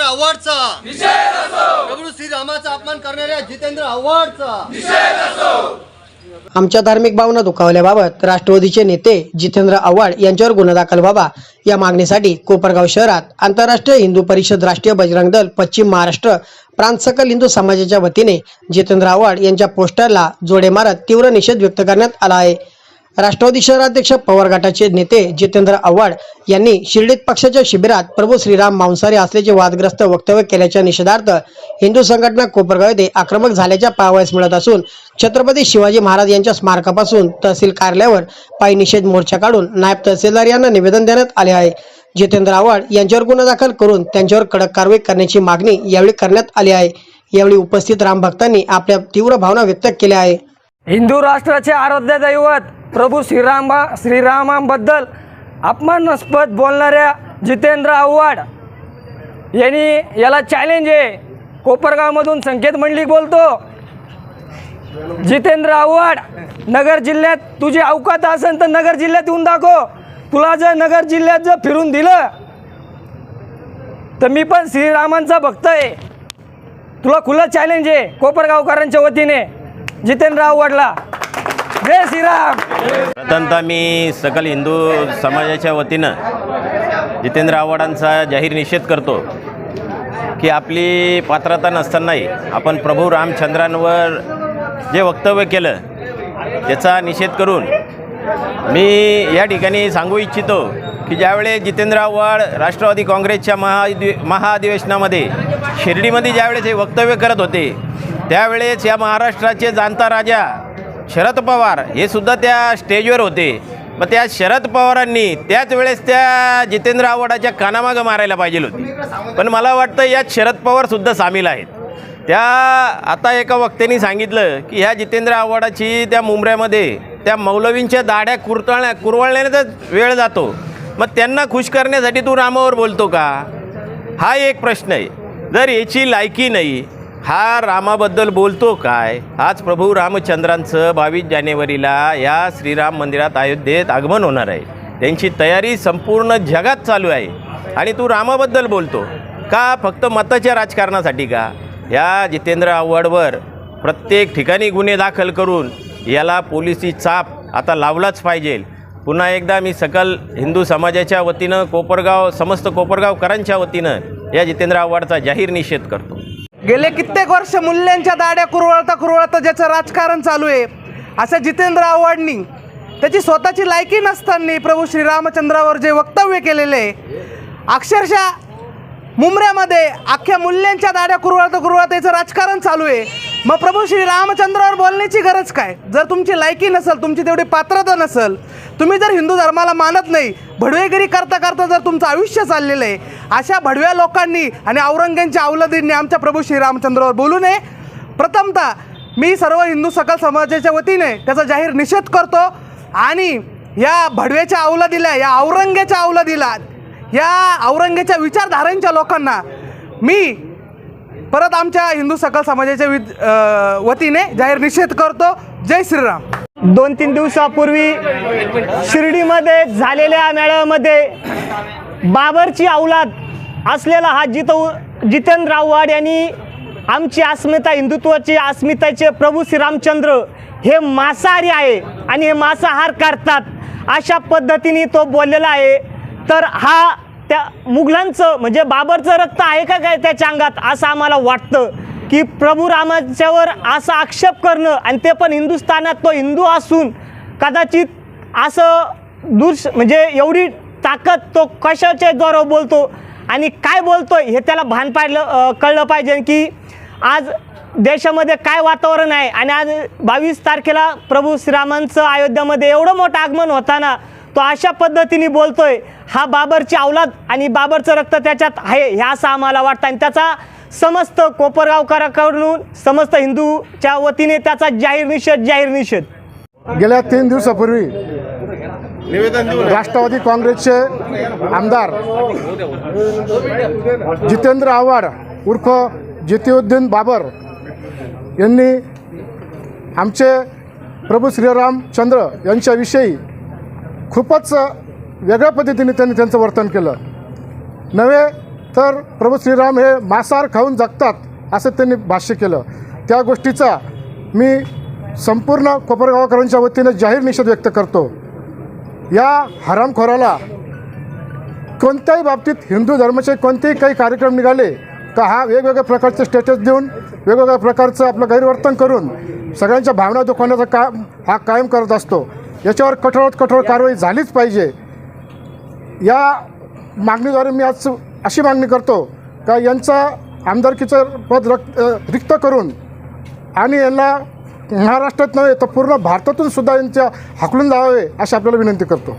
आव्हाडचा. प्रभू श्रीरामाचा अपमान करणाऱ्या जितेंद्र आव्हाडचा. आमच्या धार्मिक भावना दुखावल्याबाबत राष्ट्रवादीचे नेते जितेंद्र आव्हाड यांच्यावर गुन्हा दाखल व्हावा या मागणीसाठी कोपरगाव शहरात आंतरराष्ट्रीय हिंदू परिषद राष्ट्रीय बजरंग दल पश्चिम महाराष्ट्र प्रांत सकल हिंदू समाजाच्या वतीने जितेंद्र आव्हाड यांच्या पोस्टरला जोडे मारत तीव्र निषेध व्यक्त करण्यात आला आहे. राष्ट्रवादी शहराध्यक्ष पवार गटाचे नेते जितेंद्र आव्हाड यांनी शिर्डीत पक्षाच्या शिबिरात प्रभू श्रीराम मांसाहारी असल्याचे वादग्रस्त वक्तव्य केल्याच्या निषेधार्थ हिंदू संघटना कोपरगाव येथे आक्रमक झाल्याच्या पाहावयास मिळत असून छत्रपती शिवाजी महाराज यांच्या स्मारकापासून तहसील कार्यालयावर पायी निषेध मोर्चा काढून नायब तहसीलदार यांना निवेदन देण्यात आले आहे. जितेंद्र आव्हाड यांच्यावर गुन्हा दाखल करून त्यांच्यावर कडक कारवाई करण्याची मागणी यावेळी करण्यात आली आहे. यावेळी उपस्थित रामभक्तांनी आपल्या तीव्र भावना व्यक्त केल्या आहे हिंदू राष्ट्राचे आराध्य दैवत प्रभू श्रीरामा श्रीरामांबद्दल अपमानास्पद बोलणाऱ्या जितेंद्र आव्हाड यांनी याला चॅलेंज आहे. कोपरगावमधून संकेत मंडलिक बोलतो. जितेंद्र आव्हाड नगर जिल्ह्यात तुझी अवकात असेल तर नगर जिल्ह्यात येऊन दाखव. तुला जर नगर जिल्ह्यात जर फिरून दिलं तर मी पण श्रीरामांचा भक्त आहे. तुला खुलं चॅलेंज आहे कोपरगावकरांच्या वतीने. जितेंद्र वडला. जय श्रीराम. प्रथमतः मी सकल हिंदू समाजाच्या वतीनं जितेंद्र आव्हाडांचा जाहीर निषेध करतो की आपली पात्रता नसतानाही आपण प्रभू रामचंद्रांवर जे वक्तव्य केलं त्याचा निषेध करून मी या ठिकाणी सांगू इच्छितो की ज्यावेळेस जितेंद्र आव्हाड राष्ट्रवादी काँग्रेसच्या महाअधि महाअधिवेशनामध्ये शिर्डीमध्ये ज्यावेळेस हे वक्तव्य करत होते त्यावेळेस या महाराष्ट्राचे जाणता राजा शरद पवार हे सुद्धा त्या स्टेजवर होते. मग त्या शरद पवारांनी त्याच वेळेस त्या जितेंद्र आव्हाडाच्या कानामागं मारायला पाहिजे होती. पण मला वाटतं यात शरद पवारसुद्धा सामील आहेत. त्या आता एका वक्त्याने सांगितलं की ह्या जितेंद्र आव्हाडाची त्या मुंबऱ्यामध्ये त्या मौलवींच्या दाढ्या कुरतळण्या कुरवळण्याचाच वेळ जातो. मग त्यांना खुश करण्यासाठी तू रामावर बोलतो का? हा एक प्रश्न आहे. जर याची लायकी नाही हा रामाबद्दल बोलतो काय? आज प्रभू रामचंद्रांचं बावीस जानेवारीला या श्रीराम मंदिरात अयोध्येत आगमन होणार आहे. त्यांची तयारी संपूर्ण जगात चालू आहे. आणि तू रामाबद्दल बोलतो. का फक्त मताच्या राजकारणासाठी का? या जितेंद्र आव्हाडवर प्रत्येक ठिकाणी गुन्हे दाखल करून याला पोलिसी चाप आता लावलाच पाहिजे. पुन्हा एकदा मी सकल हिंदू समाजाच्या वतीनं कोपरगाव समस्त कोपरगावकरांच्या वतीनं या जितेंद्र आव्हाडचा जाहीर निषेध करतो. गेले कित्येक वर्ष मूल्यांच्या दाड्या कुरवळता कुरवळता ज्याचं राजकारण चालू आहे असं जितेंद्र आव्हाडनी त्याची स्वतःची लायकी नसताना प्रभू श्रीरामचंद्रावर जे वक्तव्य केलेले आहे अक्षरशः मुंबऱ्यामध्ये अख्ख्या मूल्यांच्या दाड्या कुरवळता कुरवळता याचं राजकारण चालू आहे. मग प्रभू श्री रामचंद्रावर बोलण्याची गरज काय? जर तुमची लायकी नसेल तुमची तेवढी पात्रता नसेल तुम्ही जर हिंदू धर्माला मानत नाही भडवेगिरी करता करता जर तुमचं आयुष्य चाललेलं आहे अशा भडव्या लोकांनी आणि औरंग्यांच्या अवलदींनी आमच्या प्रभू श्रीरामचंद्रावर बोलू नये. प्रथमतः मी सर्व हिंदू सकल समाजाच्या वतीने त्याचा जाहीर निषेध करतो आणि या भडव्याच्या अवलादीला या औरंग्याच्या अवलादीला या औरंग्याच्या विचारधारांच्या लोकांना मी परत आमच्या हिंदू सकल समाजाच्या वि वतीने जाहीर निषेध करतो. जय श्रीराम. दोन तीन दिवसापूर्वी शिर्डीमध्ये झालेल्या मेळाव्यामध्ये बाबरची अवलाद असलेला हा जित जितेंद्र आव्हाड यांनी आमची अस्मिता हिंदुत्वाची अस्मिताचे प्रभू श्रीरामचंद्र हे मांसाहारी आहे आणि हे मांसाहार करतात अशा पद्धतीने तो बोललेला आहे. तर हा त्या मुघलांचं म्हणजे बाबरचं रक्त आहे का काय त्याच्या अंगात असं आम्हाला वाटतं. की प्रभू रामाच्यावर असा आक्षेप करणं आणि ते पण हिंदुस्थानात तो हिंदू असून कदाचित असं दुर्श म्हणजे एवढी ताकद तो कशाच्या द्वारा बोलतो आणि काय बोलतो हे त्याला भान पाडलं कळलं पाहिजे की आज देशामध्ये काय वातावरण आहे आणि आज बावीस तारखेला प्रभू श्रीरामांचं अयोध्यामध्ये एवढं मोठं आगमन होताना तो अशा पद्धतीने बोलतोय हा बाबरची अवलाद आणि बाबरचं रक्त त्याच्यात आहे हे असं आम्हाला वाटतं. आणि त्याचा समस्त कोपरगावकराकडून समस्त हिंदूच्या वतीने त्याचा जाहीर निषेध जाहीर निषेध. गेल्या तीन दिवसापूर्वी राष्ट्रवादी काँग्रेसचे आमदार जितेंद्र आव्हाड उर्फ जितिउद्दीन बाबर यांनी आमचे प्रभू श्रीरामचंद्र यांच्याविषयी खूपच वेगळ्या पद्धतीने त्यांनी त्यांचं वर्तन केलं. नव्हे तर प्रभू श्रीराम हे मांसाहार खाऊन जगतात असं त्यांनी भाष्य केलं. त्या गोष्टीचा मी संपूर्ण कोपरगावकरांच्या वतीने जाहीर निषेध व्यक्त करतो. या हरामखोराला कोणत्याही बाबतीत हिंदू धर्माचे कोणतेही काही कार्यक्रम निघाले का हा वेगवेगळ्या प्रकारचे स्टेटस देऊन वेगवेगळ्या प्रकारचं आपलं गैरवर्तन करून सगळ्यांच्या भावना दुखवण्याचा काम हा कायम करत असतो. याच्यावर कठोरात कठोर कारवाई झालीच पाहिजे. या मागणीद्वारे मी आज अशी मागणी करतो का यांचा आमदारकीचं पद रक्त रिक्त करून आणि यांना महाराष्ट्रात नव्हे तर पूर्ण भारतातून सुद्धा यांच्या हाकलून लावावे अशी आपल्याला विनंती करतो.